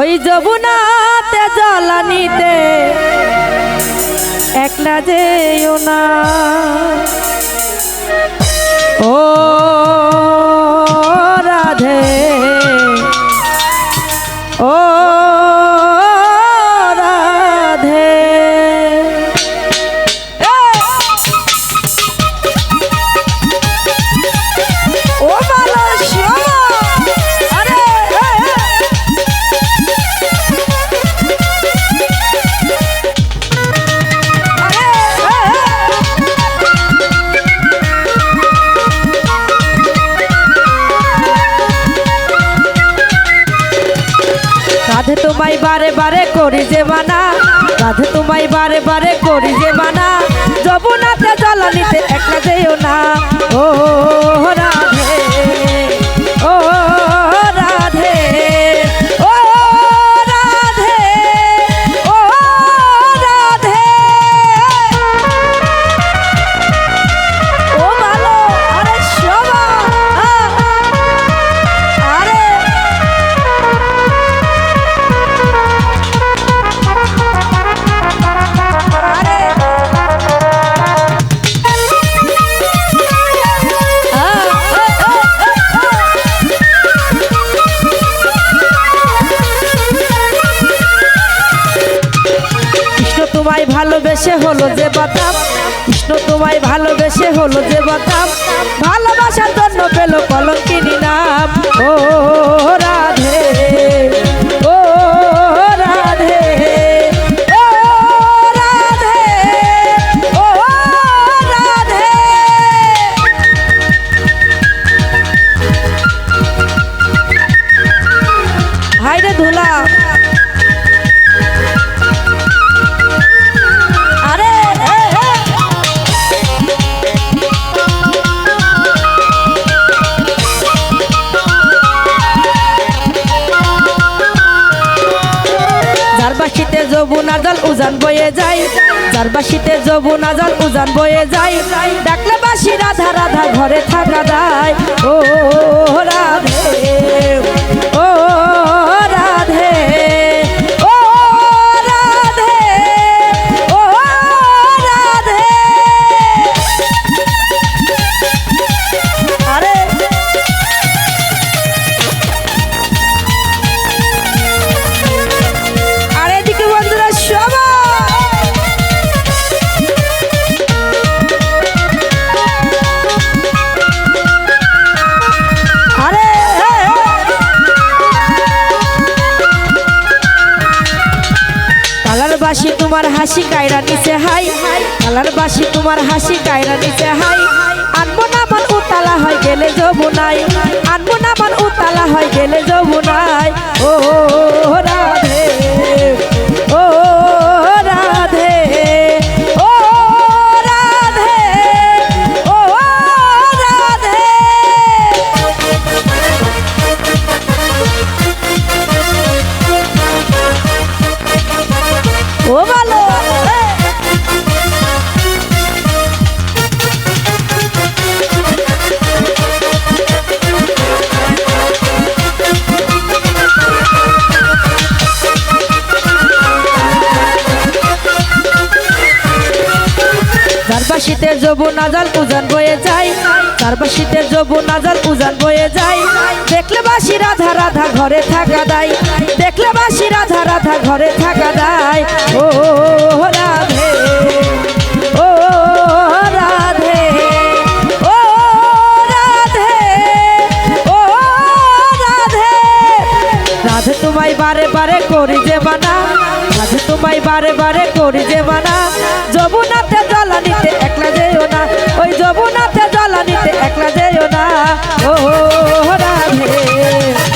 ওই যমুনাতে জ্বালানিতে একলা যেও না। রাধে তোমায় বারে বারে করি যে বানা। রাধে তোমায় বারে বারে করি যে বানা। যমুনাতে জ্বালানিতে একলা যেও না। ও তোমায় ভালোবেসে হলো যে বাতাম কৃষ্ণ তোমায় ভালোবেসে হলো যে বাতাম ভালোবাসার জন্য পেল কলঙ্কিনী নাম। ও রাধে বাসিতে যবুনা জল উজান বয়ে যায়। যার বাসিতে যমুনা জল উজান বয়ে যায়। ডাকলে বাসি রাধা রাধা, ঘরে থাকা যায় ও, রাধে। বাসি তোমার হাসি কায়রা নিচে হাই হাই। বাসি তোমার হাসি কায়রা নিচে হাই। আনব না মন উতালা হয় গেলে যমুনাই আনব না মন উতালা হয় গেলে যমুনাই চারপাশিতে যমুনা জল উজান বয়ে যায়। চারপাশিতে যমুনা জল উজান বয়ে যায়। দেখলে বাসি রাধা রাধা ঘরে থাকা দায়। দেখলে বাসি রাধা রাধা ঘরে থাকা দায়। ও রাধে। ও রাধে। ও রাধে। ও, রাধে। রাধে তোমায় বারে বারে করি যে রাধে তোমায় বারে বারে করি যে মানা যমুনাতে জ্বালানিতে একলা যেও না। ওই যমুনাতে জ্বালানিতে একলা যেও না। ও, রাধে।